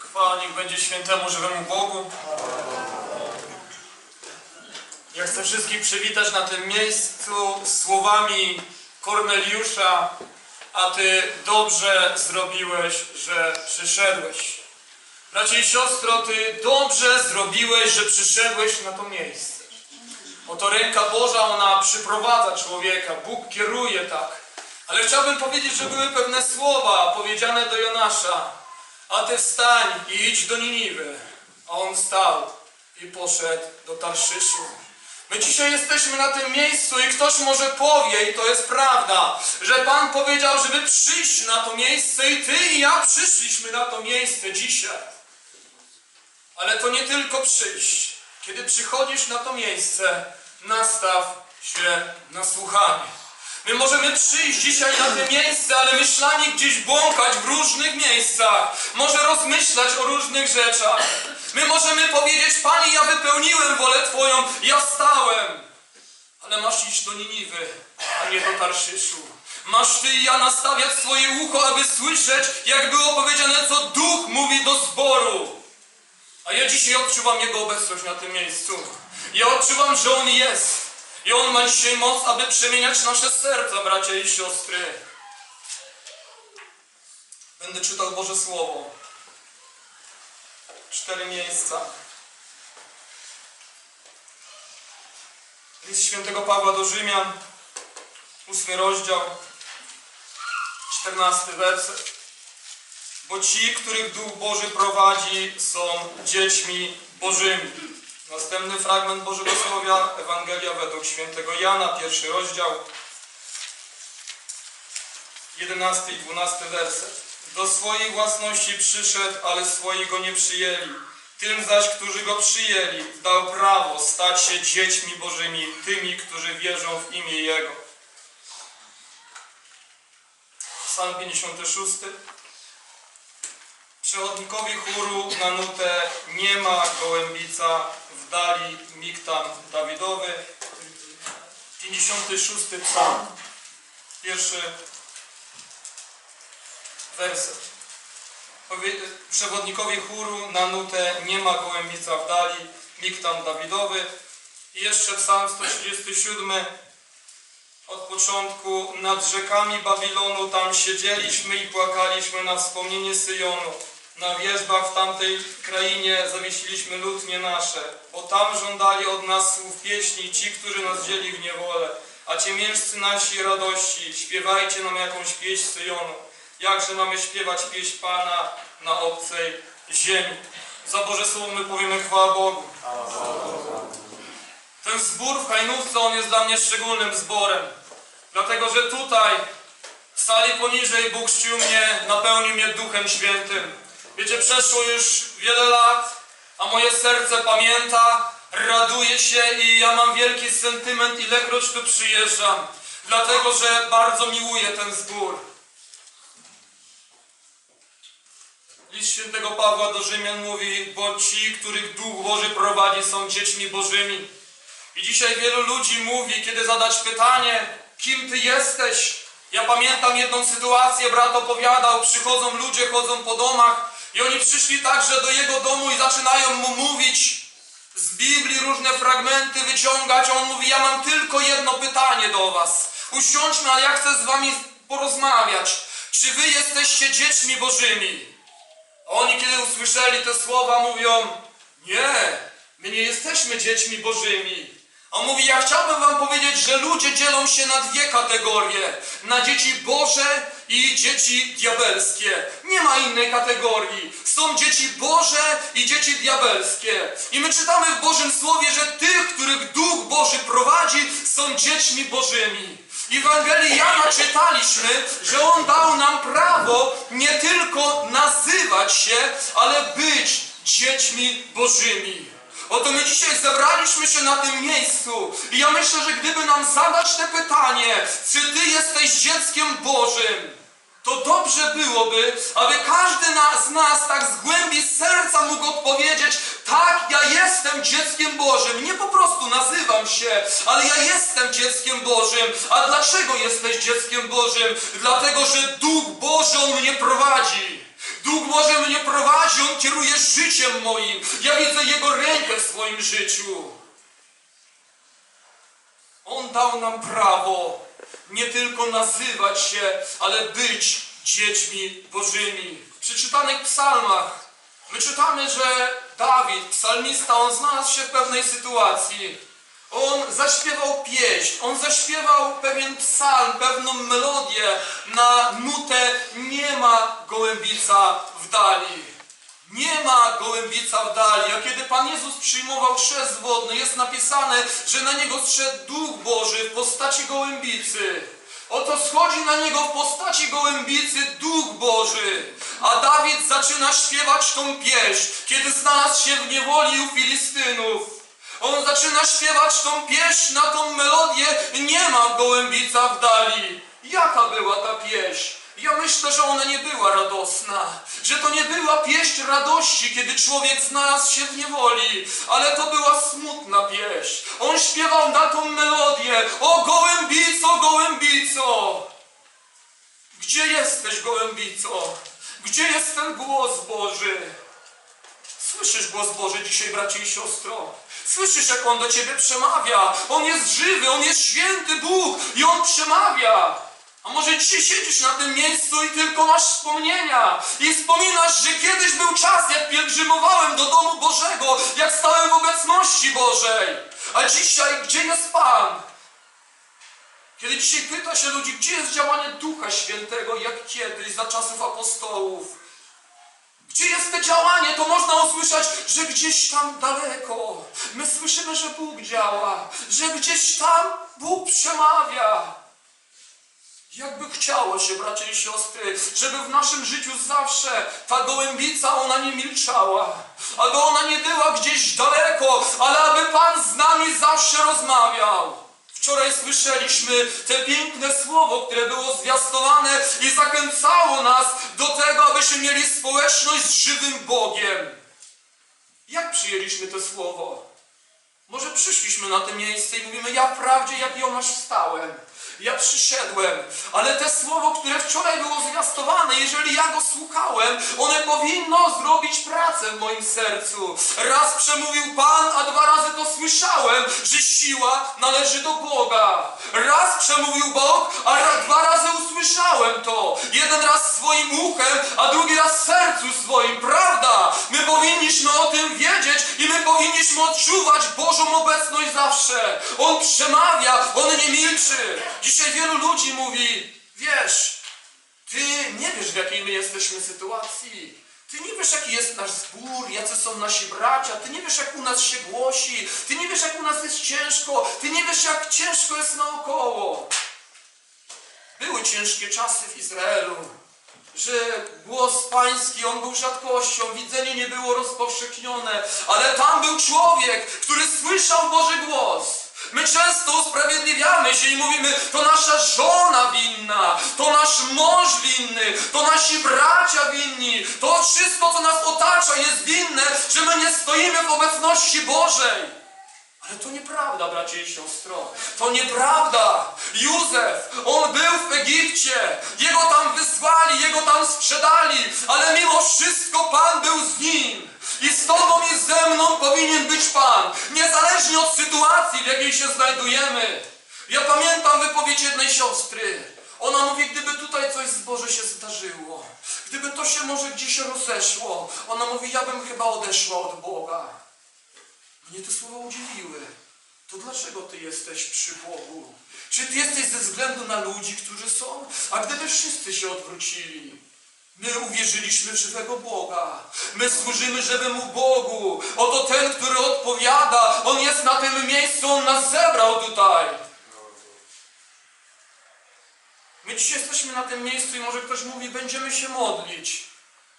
Chwała niech będzie świętemu żywemu Bogu. Ja chcę wszystkich przywitać na tym miejscu słowami Korneliusza, a Ty dobrze zrobiłeś, że przyszedłeś. Bracie i siostro, Ty dobrze zrobiłeś, że przyszedłeś na to miejsce. Oto ręka Boża, ona przyprowadza człowieka, Bóg kieruje tak. Ale chciałbym powiedzieć, że były pewne słowa powiedziane do Jonasza. A ty wstań i idź do Niniwy. A on wstał i poszedł do Tarszyszu. My dzisiaj jesteśmy na tym miejscu i ktoś może powie, i to jest prawda, że Pan powiedział, żeby przyjść na to miejsce i ty i ja przyszliśmy na to miejsce dzisiaj. Ale to nie tylko przyjść. Kiedy przychodzisz na to miejsce, nastaw się na słuchanie. My możemy przyjść dzisiaj na to miejsce, ale myślami gdzieś błąkać w różnych miejscach. Może rozmyślać o różnych rzeczach. My możemy powiedzieć, Panie, ja wypełniłem wolę Twoją, ja wstałem. Ale masz iść do Niniwy, a nie do Tarszyszu. Masz Ty i ja nastawiać swoje ucho, aby słyszeć, jak było powiedziane, co Duch mówi do zboru. A ja dzisiaj odczuwam Jego obecność na tym miejscu. Ja odczuwam, że On jest. I On ma dzisiaj moc, aby przemieniać nasze serca, bracia i siostry. Będę czytał Boże Słowo. Cztery miejsca. List świętego Pawła do Rzymian, ósmy rozdział, czternasty werset. Bo ci, których Duch Boży prowadzi, są dziećmi Bożymi. Następny fragment Bożego Słowia, Ewangelia według świętego Jana, pierwszy rozdział, 11 i 12 werset. Do swojej własności przyszedł, ale swoi go nie przyjęli. Tym zaś, którzy go przyjęli, dał prawo stać się dziećmi Bożymi, tymi, którzy wierzą w imię Jego. Psalm 56. Przewodnikowi chóru na nutę nie ma gołębica dali miktam Dawidowy. 56 psalm. Pierwszy werset. Przewodnikowi chóru na nutę nie ma gołębica w dali miktam Dawidowy. I jeszcze psalm 137 od początku nad rzekami Babilonu tam siedzieliśmy i płakaliśmy na wspomnienie Syjonu. Na wierzbach w tamtej krainie zawiesiliśmy lutnie nasze, bo tam żądali od nas słów pieśni ci, którzy nas wzięli w niewolę. A ciemiężcy nasi radości, śpiewajcie nam jakąś pieśń Syjonu. Jakże mamy śpiewać pieśń Pana na obcej ziemi. Za Boże Słowo my powiemy chwała Bogu. Ten zbór w Hajnówce, on jest dla mnie szczególnym zborem. Dlatego, że tutaj, w sali poniżej, Bóg chrzcił mnie, napełnił mnie Duchem Świętym. Wiecie, przeszło już wiele lat, a moje serce pamięta, raduje się i ja mam wielki sentyment, ilekroć tu przyjeżdżam. Dlatego, że bardzo miłuję ten zbór. List świętego Pawła do Rzymian mówi, bo ci, których Duch Boży prowadzi, są dziećmi Bożymi. I dzisiaj wielu ludzi mówi, kiedy zadać pytanie, kim Ty jesteś? Ja pamiętam jedną sytuację, brat opowiadał, przychodzą ludzie, chodzą po domach i oni przyszli także do jego domu i zaczynają mu mówić z Biblii różne fragmenty wyciągać. On mówi, ja mam tylko jedno pytanie do was. Usiądźmy, ale ja chcę z wami porozmawiać. Czy wy jesteście dziećmi Bożymi? A oni kiedy usłyszeli te słowa mówią, nie, my nie jesteśmy dziećmi Bożymi. On mówi, ja chciałbym wam powiedzieć, że ludzie dzielą się na dwie kategorie. Na dzieci Boże i dzieci diabelskie. Nie ma innej kategorii. Są dzieci Boże i dzieci diabelskie. I my czytamy w Bożym Słowie, że tych, których Duch Boży prowadzi, są dziećmi Bożymi. W Ewangelii Jana czytaliśmy, że On dał nam prawo nie tylko nazywać się, ale być dziećmi Bożymi. Oto my dzisiaj zebraliśmy się na tym miejscu i ja myślę, że gdyby nam zadać te pytanie, czy Ty jesteś dzieckiem Bożym, to dobrze byłoby, aby każdy z nas tak z głębi serca mógł odpowiedzieć, tak, ja jestem dzieckiem Bożym. Nie po prostu nazywam się, ale ja jestem dzieckiem Bożym. A dlaczego jesteś dzieckiem Bożym? Dlatego, że Duch Boży On mnie prowadzi. Duch Boży mnie prowadzi, On kieruje życiem moim. Ja widzę Jego rękę w swoim życiu. On dał nam prawo nie tylko nazywać się, ale być dziećmi Bożymi. W przeczytanych psalmach my czytamy, że Dawid, psalmista, on znalazł się w pewnej sytuacji. On zaśpiewał pieśń, on zaśpiewał pewien psalm, pewną melodię na nutę Nie ma gołębica w dali. Nie ma gołębica w dali. A kiedy Pan Jezus przyjmował chrzest wodny, jest napisane, że na niego zszedł Duch Boży w postaci gołębicy. Oto schodzi na niego w postaci gołębicy Duch Boży. A Dawid zaczyna śpiewać tą pieśń, kiedy znalazł się w niewoli u Filistynów. On zaczyna śpiewać tą pieśń na tą melodię Nie ma gołębica w dali. Jaka była ta pieśń? Ja myślę, że ona nie była radosna, że to nie była pieśń radości, kiedy człowiek znalazł się w niewoli, ale to była smutna pieśń. On śpiewał na tą melodię, o gołębico, gołębico! Gdzie jesteś, gołębico? Gdzie jest ten głos Boży? Słyszysz głos Boży dzisiaj, bracie i siostro? Słyszysz, jak On do Ciebie przemawia? On jest żywy, On jest święty Bóg i On przemawia. A może dzisiaj siedzisz na tym miejscu i tylko masz wspomnienia i wspominasz, że kiedyś był czas, jak pielgrzymowałem do domu Bożego, jak stałem w obecności Bożej. A dzisiaj, gdzie jest Pan? Kiedy dzisiaj pyta się ludzi, gdzie jest działanie Ducha Świętego, jak kiedyś, za czasów apostołów, gdzie jest to działanie, to można usłyszeć, że gdzieś tam daleko. My słyszymy, że Bóg działa, że gdzieś tam Bóg przemawia. Jakby chciało się, bracia i siostry, żeby w naszym życiu zawsze ta gołębica, ona nie milczała, aby ona nie była gdzieś daleko, ale aby Pan z nami zawsze rozmawiał. Wczoraj słyszeliśmy te piękne słowo, które było zwiastowane i zachęcało nas do tego, abyśmy mieli społeczność z żywym Bogiem. Jak przyjęliśmy to słowo? Może przyszliśmy na to miejsce i mówimy, ja wprawdzie jak Jonasz wstałem, ja przyszedłem, ale te słowo, które wczoraj było zwiastowane, jeżeli ja go słuchałem, one powinno zrobić pracę w moim sercu. Raz przemówił Pan, siła należy do Boga. Raz przemówił Bóg, a dwa razy usłyszałem to. Jeden raz swoim uchem, a drugi raz sercu swoim. Prawda? My powinniśmy o tym wiedzieć i my powinniśmy odczuwać Bożą obecność zawsze. On przemawia, On nie milczy. Dzisiaj wielu ludzi mówi, wiesz, ty nie wiesz w jakiej my jesteśmy sytuacji. Ty nie wiesz jaki jest nasz zbór, jacy są nasi bracia, ty nie wiesz jak u nas się głosi, ty nie wiesz jak u nas jest ciężko, ty nie wiesz jak ciężko jest naokoło. Były ciężkie czasy w Izraelu, że głos pański, on był rzadkością, widzenie nie było rozpowszechnione, ale tam był człowiek, który słyszał Boży głos. My często usprawiedliwiamy się i mówimy, to nasza żona winna, to nasz mąż winny, to nasi bracia winni, to wszystko, co nas otacza jest winne, że my nie stoimy w obecności Bożej. Ale to nieprawda, bracie i siostro. To nieprawda. Józef, on był w Egipcie. Jego tam wysłali, jego tam sprzedali. Ale mimo wszystko Pan był z nim. I z Tobą i ze mną Pan. Niezależnie od sytuacji, w jakiej się znajdujemy. Ja pamiętam wypowiedź jednej siostry. Ona mówi, gdyby tutaj coś z Boże się zdarzyło, gdyby to się może gdzieś rozeszło, ona mówi, ja bym chyba odeszła od Boga. Mnie te słowa udzieliły. To dlaczego Ty jesteś przy Bogu? Czy Ty jesteś ze względu na ludzi, którzy są? A gdyby wszyscy się odwrócili? My uwierzyliśmy w żywego Boga. My służymy żywemu Bogu. Oto ten, który odpowiada. On jest na tym miejscu, On nas zebrał tutaj. My dzisiaj jesteśmy na tym miejscu i może ktoś mówi, będziemy się modlić.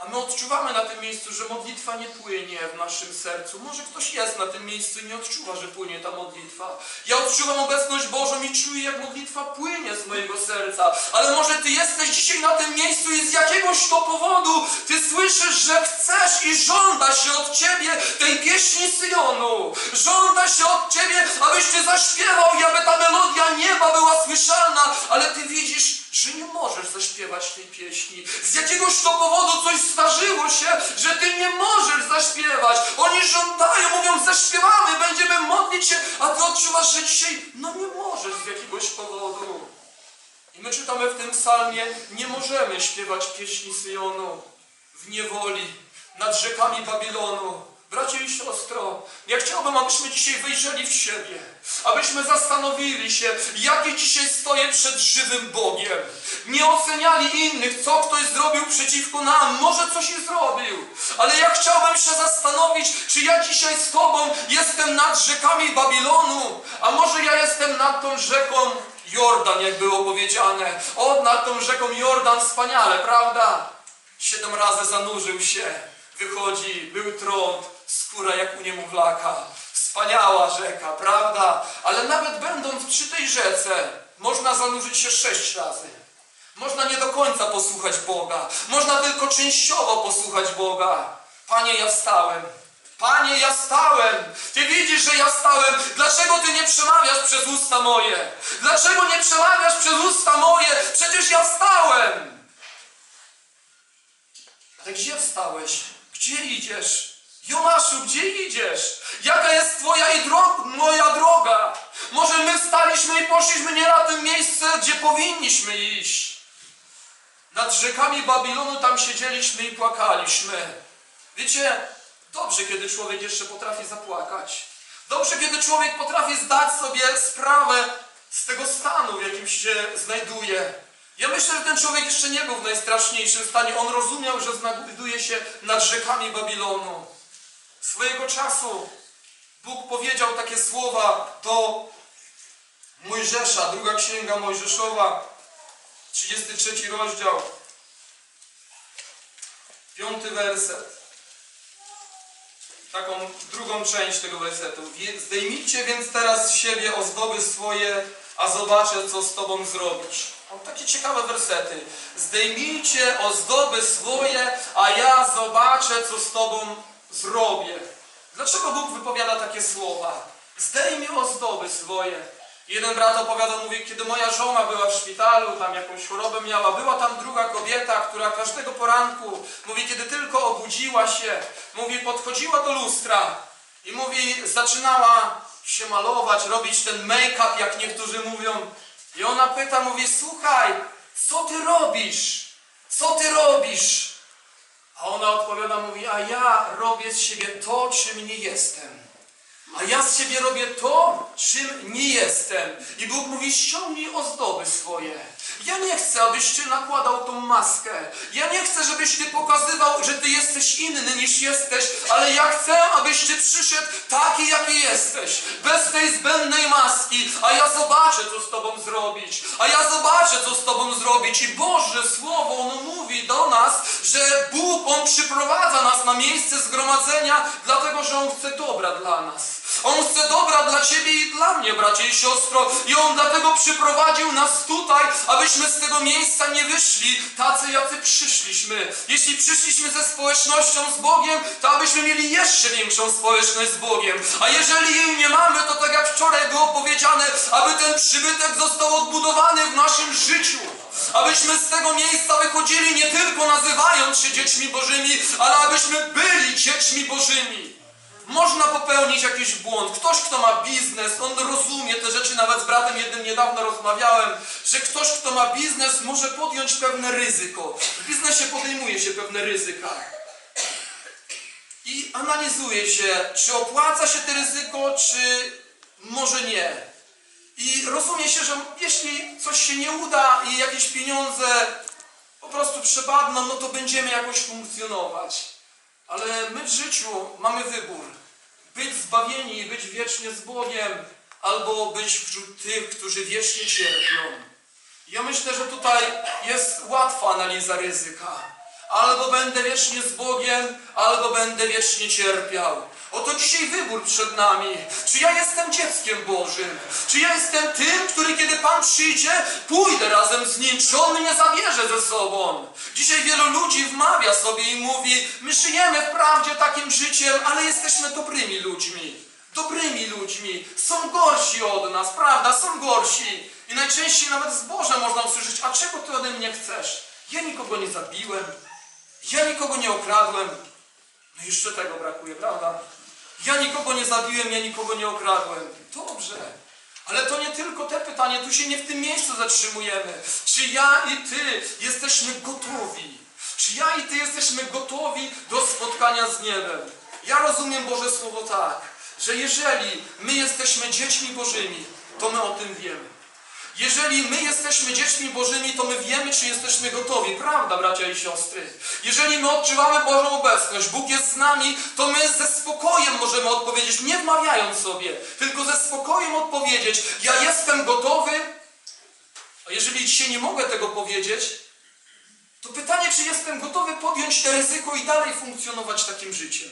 A my odczuwamy na tym miejscu, że modlitwa nie płynie w naszym sercu. Może ktoś jest na tym miejscu i nie odczuwa, że płynie ta modlitwa. Ja odczuwam obecność Bożą i czuję, jak modlitwa płynie z mojego serca. Ale może Ty jesteś dzisiaj na tym miejscu i z jakiegoś to powodu Ty słyszysz, że chcesz i żąda się od Ciebie tej pieśni Syjonu. Żąda się od Ciebie, abyś Ty zaśpiewał i aby ta melodia nieba była słyszalna. Ale Ty widzisz, że nie możesz zaśpiewać tej pieśni. Z jakiegoś to powodu coś zdarzyło się, że ty nie możesz zaśpiewać. Oni żądają, mówią, zaśpiewamy, będziemy modlić się, a ty odczuwasz, że dzisiaj no nie możesz z jakiegoś powodu. I my czytamy w tym psalmie, nie możemy śpiewać pieśni Syjonu w niewoli, nad rzekami Babilonu. Bracie i siostro, ja chciałbym, abyśmy dzisiaj wyjrzeli w siebie, abyśmy zastanowili się, jakie dzisiaj stoję przed żywym Bogiem. Nie oceniali innych, co ktoś zrobił przeciwko nam, może coś i zrobił, ale ja chciałbym się zastanowić, czy ja dzisiaj z Tobą jestem nad rzekami Babilonu, a może ja jestem nad tą rzeką Jordan, jak było powiedziane. O, nad tą rzeką Jordan wspaniale, prawda? Siedem razy zanurzył się, wychodzi, był trąd, skóra jak u niemowlaka. Wspaniała rzeka, prawda? Ale nawet będąc przy tej rzece, można zanurzyć się sześć razy. Można nie do końca posłuchać Boga. Można tylko częściowo posłuchać Boga. Panie, ja wstałem. Panie, ja stałem. Ty widzisz, że ja stałem. Dlaczego Ty nie przemawiasz przez usta moje? Dlaczego nie przemawiasz przez usta moje? Przecież ja wstałem. Ale gdzie wstałeś? Gdzie idziesz? Jonaszu, gdzie idziesz? Jaka jest Twoja i dro- moja droga? Może my wstaliśmy i poszliśmy nie na tym miejsce, gdzie powinniśmy iść. Nad rzekami Babilonu tam siedzieliśmy i płakaliśmy. Wiecie, dobrze, kiedy człowiek jeszcze potrafi zapłakać. Dobrze, kiedy człowiek potrafi zdać sobie sprawę z tego stanu, w jakim się znajduje. Ja myślę, że ten człowiek jeszcze nie był w najstraszniejszym stanie. On rozumiał, że znajduje się nad rzekami Babilonu. Swojego czasu Bóg powiedział takie słowa do Mojżesza, druga księga Mojżeszowa, 33 rozdział, piąty werset. Taką drugą część tego wersetu. Zdejmijcie więc teraz z siebie ozdoby swoje, a zobaczę, co z Tobą zrobić. O, takie ciekawe wersety. Zdejmijcie ozdoby swoje, a ja zobaczę, co z Tobą zrobię. Dlaczego Bóg wypowiada takie słowa? Zdejmij ozdoby swoje. Jeden brat opowiadał, mówi, kiedy moja żona była w szpitalu, tam jakąś chorobę miała, była tam druga kobieta, która każdego poranku, mówi, kiedy tylko obudziła się, mówi, podchodziła do lustra i mówi, zaczynała się malować, robić ten make-up, jak niektórzy mówią. I ona pyta, mówi, słuchaj, co ty robisz? Co ty robisz? A ona odpowiada, mówi, a ja robię z siebie to, czym nie jestem. A ja z siebie robię to, czym nie jestem. I Bóg mówi, ściągnij ozdoby swoje. Ja nie chcę, abyś ty nakładał tą maskę. Ja nie chcę, żebyś ty pokazywał, że ty jesteś inny niż jesteś, ale ja chcę, abyś ty przyszedł taki, jaki jesteś. Bez tej zbędnej maski. A ja zobaczę, co z tobą zrobić. A ja zobaczę, co z tobą zrobić. I Boże Słowo, ono mówi do nas, że Bóg, On przyprowadza nas na miejsce zgromadzenia, dlatego, że On chce dobra dla nas. On chce dobra dla Ciebie i dla mnie, bracie i siostro. I On dlatego przyprowadził nas tutaj, abyśmy z tego miejsca nie wyszli tacy, jacy przyszliśmy. Jeśli przyszliśmy ze społecznością z Bogiem, to abyśmy mieli jeszcze większą społeczność z Bogiem. A jeżeli jej nie mamy, to tak jak wczoraj było powiedziane, aby ten przybytek został odbudowany w naszym życiu. Abyśmy z tego miejsca wychodzili nie tylko nazywając się dziećmi Bożymi, ale abyśmy byli dziećmi Bożymi. Można popełnić jakiś błąd. Ktoś, kto ma biznes, on rozumie te rzeczy. Nawet z bratem jednym niedawno rozmawiałem, że ktoś, kto ma biznes, może podjąć pewne ryzyko. W biznesie podejmuje się pewne ryzyka. I analizuje się, czy opłaca się to ryzyko, czy może nie. I rozumie się, że jeśli coś się nie uda i jakieś pieniądze po prostu przepadną, no to będziemy jakoś funkcjonować. Ale my w życiu mamy wybór. Być zbawieni i być wiecznie z Bogiem, albo być wśród tych, którzy wiecznie cierpią. Ja myślę, że tutaj jest łatwa analiza ryzyka. Albo będę wiecznie z Bogiem, albo będę wiecznie cierpiał. Oto dzisiaj wybór przed nami. Czy ja jestem dzieckiem Bożym? Czy ja jestem tym, który kiedy Pan przyjdzie, pójdę razem z Nim? Czy On mnie zabierze ze sobą? Dzisiaj wielu ludzi wmawia sobie i mówi, my żyjemy wprawdzie takim życiem, ale jesteśmy dobrymi ludźmi. Dobrymi ludźmi. Są gorsi od nas, prawda? Są gorsi. I najczęściej nawet z Boże można usłyszeć, a czego Ty ode mnie chcesz? Ja nikogo nie zabiłem. Ja nikogo nie okradłem. No jeszcze tego brakuje, prawda? Ja nikogo nie zabiłem, ja nikogo nie okradłem. Dobrze. Ale to nie tylko te pytania, tu się nie w tym miejscu zatrzymujemy. Czy ja i ty jesteśmy gotowi? Czy ja i ty jesteśmy gotowi do spotkania z niebem? Ja rozumiem Boże Słowo tak, że jeżeli my jesteśmy dziećmi Bożymi, to my o tym wiemy. Jeżeli my jesteśmy dziećmi Bożymi, to my wiemy, czy jesteśmy gotowi. Prawda, bracia i siostry? Jeżeli my odczuwamy Bożą obecność, Bóg jest z nami, to my ze spokojem możemy odpowiedzieć, nie wmawiając sobie, tylko ze spokojem odpowiedzieć, ja jestem gotowy. A jeżeli dzisiaj nie mogę tego powiedzieć, to pytanie, czy jestem gotowy podjąć to ryzyko i dalej funkcjonować takim życiem?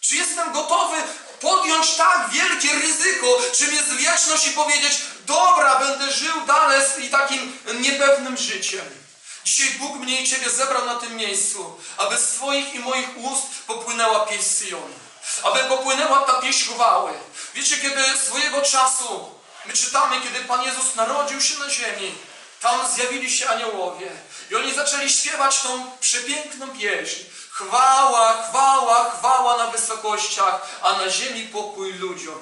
Czy jestem gotowy podjąć tak wielkie ryzyko, czym jest wieczność i powiedzieć, dobra, będę żył dalej z takim niepewnym życiem. Dzisiaj Bóg mnie i Ciebie zebrał na tym miejscu, aby z Twoich i moich ust popłynęła pieśń Syjonu. Aby popłynęła ta pieśń chwały. Wiecie, kiedy swojego czasu my czytamy, kiedy Pan Jezus narodził się na ziemi, tam zjawili się aniołowie i oni zaczęli śpiewać tą przepiękną pieśń. Chwała, chwała, chwała na wysokościach, a na ziemi pokój ludziom.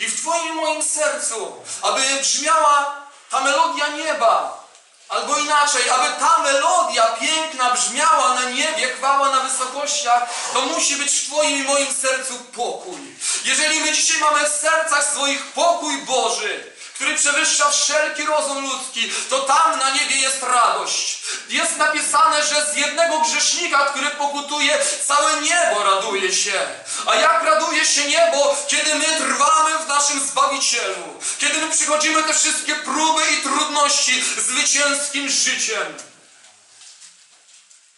I w Twoim moim sercu, aby brzmiała ta melodia nieba, albo inaczej, aby ta melodia piękna brzmiała na niebie, chwała na wysokościach, to musi być w Twoim i moim sercu pokój. Jeżeli my dzisiaj mamy w sercach swoich pokój Boży, który przewyższa wszelki rozum ludzki, to tam na niebie jest radość. Jest napisane, że z jednego grzesznika, który pokutuje, całe niebo raduje się. A jak raduje się niebo, kiedy my trwamy w naszym Zbawicielu? Kiedy my przychodzimy te wszystkie próby i trudności zwycięskim życiem?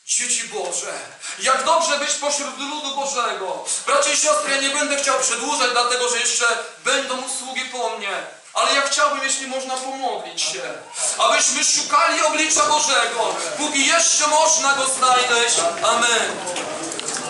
Dzieci Boże, jak dobrze być pośród ludu Bożego. Bracia i siostry, ja nie będę chciał przedłużać, dlatego że jeszcze będą usługi po mnie. Ale ja chciałbym, jeśli można, pomodlić się. Abyśmy szukali oblicza Bożego, póki jeszcze można go znaleźć. Amen.